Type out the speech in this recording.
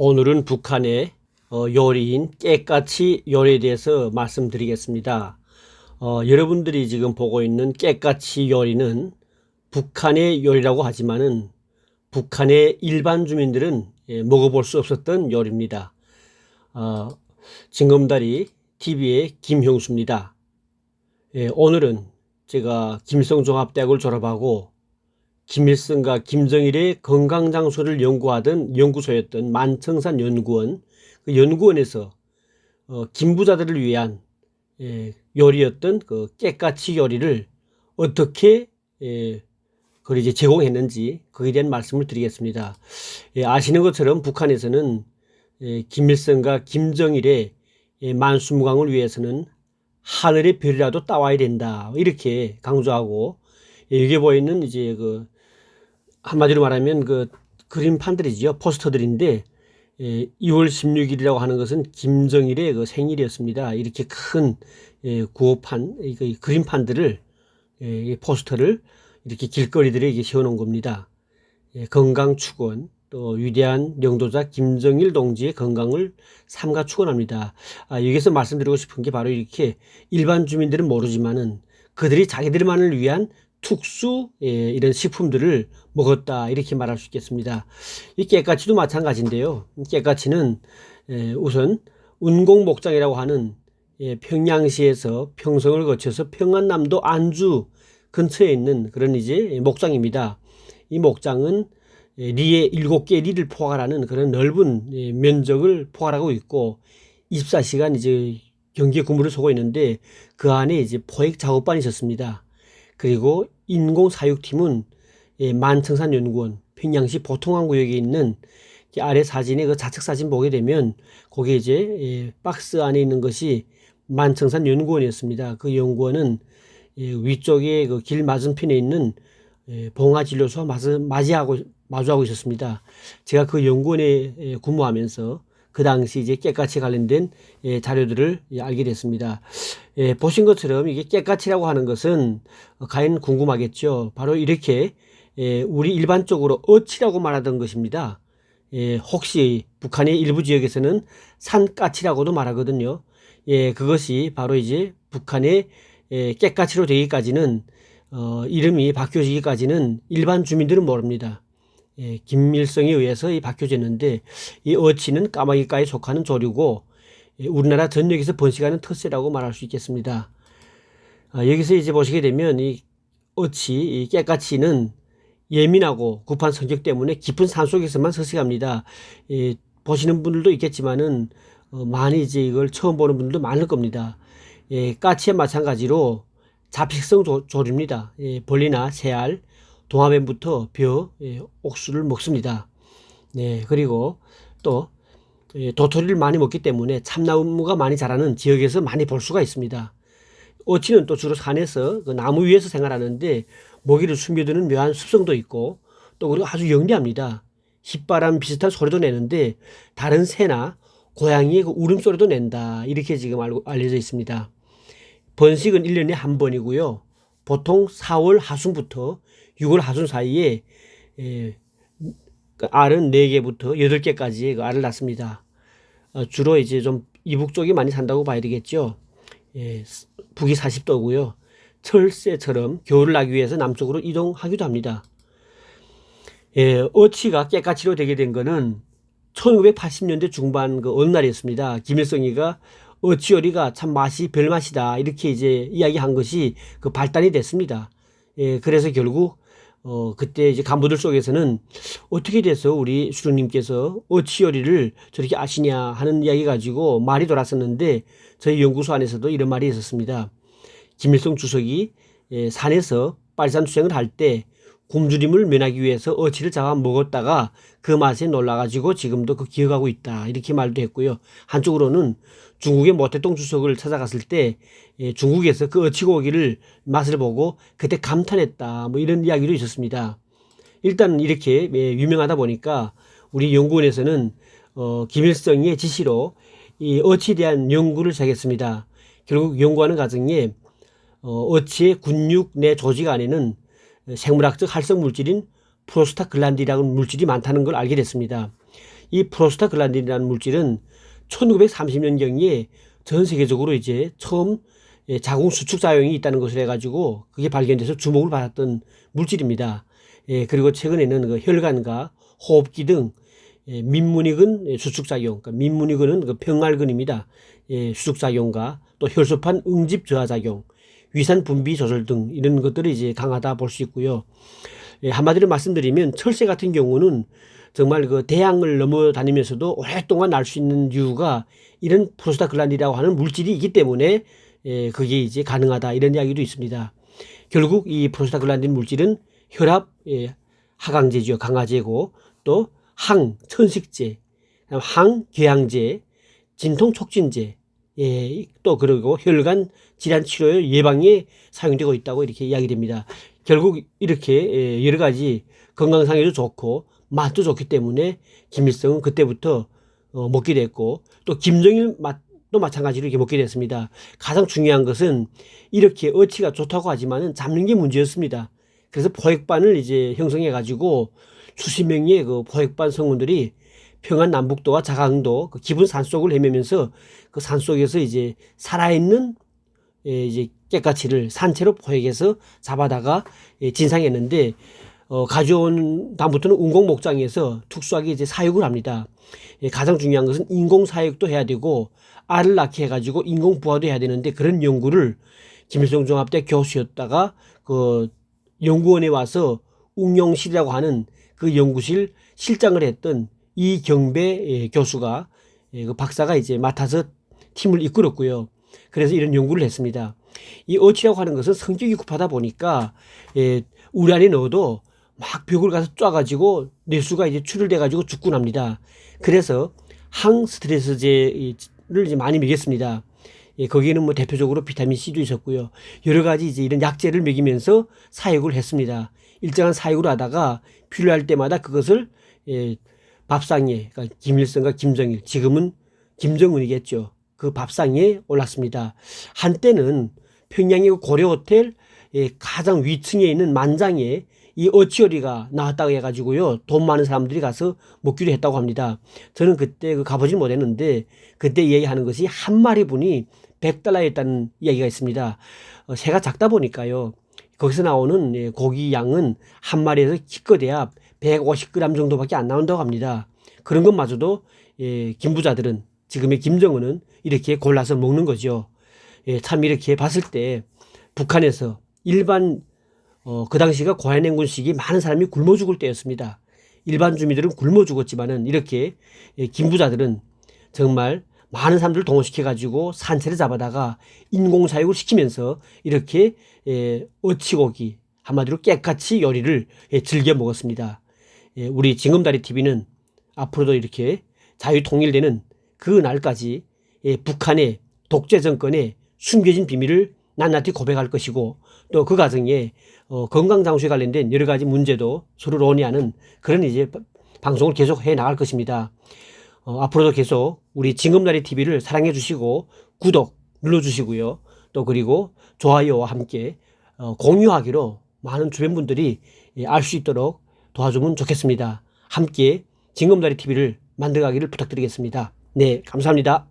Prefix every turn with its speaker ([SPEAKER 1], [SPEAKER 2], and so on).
[SPEAKER 1] 오늘은 북한의 어, 요리인 깨까치 요리에 대해서 말씀드리겠습니다. 어, 여러분들이 지금 보고 있는 깨까치 요리는 북한의 요리라고 하지만은 북한의 일반 주민들은 예, 먹어볼 수 없었던 요리입니다. 어, 징검다리 TV의 김형수입니다. 예, 오늘은 제가 김성종합대학을 졸업하고 김일성과 김정일의 건강 장소를 연구하던 연구소였던 만청산 연구원 그 연구원에서 어, 김부자들을 위한 예, 요리였던 그 깨까치 요리를 어떻게 예, 그걸 이제 제공했는지 거기에 대한 말씀을 드리겠습니다. 예, 아시는 것처럼 북한에서는 예, 김일성과 김정일의 예, 만수무강을 위해서는 하늘의 별이라도 따와야 된다 이렇게 강조하고 예, 여기 보이는 이제 그 한마디로 말하면 그 그림판들이죠 포스터들인데 예, 2월 16일이라고 하는 것은 김정일의 그 생일이었습니다. 이렇게 큰 예, 구호판, 이그 그림판들을 예, 이 포스터를 이렇게 길거리들에 이게 세워놓은 겁니다. 예, 건강 축원 또 위대한 영도자 김정일 동지의 건강을 삼가 축원합니다. 아, 여기서 말씀드리고 싶은 게 바로 이렇게 일반 주민들은 모르지만은 그들이 자기들만을 위한 특수 예, 이런 식품들을 먹었다 이렇게 말할 수 있겠습니다. 이 깨까치도 마찬가지인데요. 깨까치는 예, 우선 운공 목장이라고 하는 예, 평양시에서 평성을 거쳐서 평안남도 안주 근처에 있는 그런 이제 목장입니다. 이 목장은 예, 리에 일곱 개 리를 포괄하는 그런 넓은 예, 면적을 포괄하고 있고 24시간 이제 경계 근무를 서고 있는데 그 안에 이제 포획 작업반이 있었습니다. 그리고 인공사육팀은 예, 만청산연구원 평양시 보통항구역에 있는 이 아래 사진에 그 좌측 사진 보게 되면 거기에 이제 예, 박스 안에 있는 것이 만청산 연구원이었습니다. 그 연구원은 예, 위쪽에 그 길 맞은편에 있는 예, 봉화진료소와 마주- 맞이하고 마주하고 있었습니다. 제가 그 연구원에 예, 근무하면서 그 당시 이제 깨까치 관련된 예, 자료들을 예, 알게 됐습니다. 예, 보신 것처럼 이게 깨까치라고 하는 것은 어, 과연 궁금하겠죠. 바로 이렇게 예, 우리 일반적으로 어치라고 말하던 것입니다. 예, 혹시 북한의 일부 지역에서는 산까치라고도 말하거든요. 예, 그것이 바로 이제 북한의 예, 깨까치로 되기까지는 어, 이름이 바뀌어지기까지는 일반 주민들은 모릅니다. 예, 김일성에 의해서 이 바뀌어졌는데 이 어치는 까마귀과에 속하는 조류고 예, 우리나라 전역에서 번식하는 텃새라고 말할 수 있겠습니다. 아, 여기서 이제 보시게 되면 이 어치, 이 깨까치는 예민하고 급한 성격 때문에 깊은 산 속에서만 서식합니다. 예, 보시는 분들도 있겠지만은 어, 많이 이제 이걸 처음 보는 분들도 많을 겁니다. 예, 까치와 마찬가지로 잡식성 조, 조류입니다. 예, 벌리나 새알, 동화뱀부터 벼, 예, 옥수를 먹습니다. 네, 그리고 또 예, 도토리를 많이 먹기 때문에 참나무가 많이 자라는 지역에서 많이 볼 수가 있습니다. 어치는 또 주로 산에서 그 나무 위에서 생활하는데 먹이를 숨겨두는 묘한 습성도 있고 또 그리고 아주 영리합니다. 흰바람 비슷한 소리도 내는데 다른 새나 고양이의 그 울음소리도 낸다. 이렇게 지금 알고, 알려져 있습니다. 번식은 1년에 한 번이고요. 보통 4월 하순부터 6월 하순 사이에 에, 그 알은 4개부터 8개까지 그 알을 낳습니다. 어, 주로 이제 좀 이북 쪽이 많이 산다고 봐야 되겠죠. 예, 북이 40도고요. 철새처럼 겨울을 나기 위해서 남쪽으로 이동하기도 합니다. 예, 어치가 깨까치로 되게 된 거는 1980년대 중반 그 어느 날이었습니다. 김일성이가 어치 요리가 참 맛이 별 맛이다 이렇게 이제 이야기한 것이 그 발단이 됐습니다. 예, 그래서 결국 어 그때 이제 간부들 속에서는 어떻게 돼서 우리 수령님께서 어치 요리를 저렇게 아시냐 하는 이야기 가지고 말이 돌았었는데 저희 연구소 안에서도 이런 말이 있었습니다. 김일성 주석이 예, 산에서 빨산 투쟁을 할 때 굶주림을 면하기 위해서 어치를 잡아 먹었다가 그 맛에 놀라가지고 지금도 그 기억하고 있다 이렇게 말도 했고요. 한쪽으로는 중국의 모태동 주석을 찾아갔을 때 예, 중국에서 그 어치고기를 맛을 보고 그때 감탄했다 뭐 이런 이야기도 있었습니다. 일단 이렇게 예, 유명하다 보니까 우리 연구원에서는 어, 김일성의 지시로 이 어치에 대한 연구를 시작했습니다. 결국 연구하는 과정에 어, 어치의 근육 내 조직 안에는 생물학적 활성 물질인 프로스타글란디라는 물질이 많다는 걸 알게 됐습니다. 이 프로스타글란딘이라는 물질은 1930년경에 전 세계적으로 이제 처음 예, 자궁 수축 작용이 있다는 것을 해가지고 그게 발견돼서 주목을 받았던 물질입니다. 예, 그리고 최근에는 그 혈관과 호흡기 등 예, 민문이근 수축 작용, 그러니까 민문이근은 그 평알근입니다. 예, 수축 작용과 또 혈소판 응집 저하 작용, 위산 분비 조절 등 이런 것들이 이제 강하다 볼 수 있고요. 예, 한마디로 말씀드리면 철새 같은 경우는 정말 그 대양을 넘어 다니면서도 오랫동안 날 수 있는 이유가 이런 프로스타글란디라고 하는 물질이 있기 때문에 예, 그게 이제 가능하다 이런 이야기도 있습니다. 결국 이 프로스타글란딘 물질은 혈압 예, 하강제죠 강화제고 또 항 천식제, 항궤양제, 진통 촉진제, 예, 또 그리고 혈관 질환 치료 예방에 사용되고 있다고 이렇게 이야기됩니다. 결국 이렇게 예, 여러 가지 건강상에도 좋고 맛도 좋기 때문에 김일성은 그때부터 어, 먹게 됐고 또 김정일 맛도 마찬가지로 이렇게 먹게 됐습니다. 가장 중요한 것은 이렇게 어치가 좋다고 하지만은 잡는 게 문제였습니다. 그래서 포획반을 이제 형성해 가지고 수십 명의 그 포획반 성원들이 평안 남북도와 자강도 그 깊은 산속을 헤매면서 그 산속에서 이제 살아있는 예, 이제 깨까치를 산채로 포획해서 잡아다가 예, 진상했는데 어, 가져온 다음부터는 운공 목장에서 특수하게 이제 사육을 합니다. 예, 가장 중요한 것은 인공 사육도 해야 되고 알을 낳게 해가지고 인공 부화도 해야 되는데 그런 연구를 김일성 종합대 교수였다가 그 연구원에 와서 웅영실이라고 하는 그 연구실 실장을 했던 이경배 예, 교수가 예, 그 박사가 이제 맡아서 팀을 이끌었고요. 그래서 이런 연구를 했습니다. 이 어치라고 하는 것은 성격이 급하다 보니까 예, 우리 안에 넣어도 막 벽을 가서 쪼가지고 뇌수가 이제 출혈돼 가지고 죽곤 합니다. 그래서 항스트레스제를 이제 많이 먹였습니다. 예, 거기에는 뭐 대표적으로 비타민 C도 있었고요. 여러 가지 이제 이런 약제를 먹이면서 사육을 했습니다. 일정한 사육을 하다가 필요할 때마다 그것을 예, 밥상에 그러니까 김일성과 김정일 지금은 김정은이겠죠. 그 밥상에 올랐습니다. 한때는 평양의 그 고려 호텔 예, 가장 위층에 있는 만장에 이 어치요리가 나왔다고 해가지고요. 돈 많은 사람들이 가서 먹기로 했다고 합니다. 저는 그때 그 가보지 못했는데 그때 얘기하는 것이 한 마리 분이 100달러였다는 이야기가 있습니다. 어, 새가 작다 보니까요. 거기서 나오는 예, 고기 양은 한 마리에서 기껏해야 150g 정도밖에 안 나온다고 합니다. 그런 것마저도 예, 김부자들은 지금의 김정은은 이렇게 골라서 먹는 거죠. 예, 참 이렇게 봤을 때 북한에서 일반 어, 그 당시가 고해냉군 시기 많은 사람이 굶어 죽을 때였습니다. 일반 주민들은 굶어 죽었지만은 이렇게 예, 김부자들은 정말 많은 사람들을 동원시켜 가지고 산채를 잡아다가 인공 사육을 시키면서 이렇게 예, 어치고기 한마디로 깨끗이 요리를 예, 즐겨 먹었습니다. 예, 우리 징검다리 TV는 앞으로도 이렇게 자유 통일되는 그 날까지 예, 북한의 독재 정권의 숨겨진 비밀을 낱낱이 고백할 것이고 또 그 과정에 어, 건강 장수에 관련된 여러 가지 문제도 서로 논의하는 그런 이제 방송을 계속 해 나갈 것입니다. 어, 앞으로도 계속 우리 징검다리 TV를 사랑해 주시고 구독 눌러 주시고요. 또 그리고 좋아요와 함께 어, 공유하기로 많은 주변 분들이 예, 알수 있도록 도와주면 좋겠습니다. 함께 징검다리 TV를 만들어가기를 부탁드리겠습니다. 네, 감사합니다.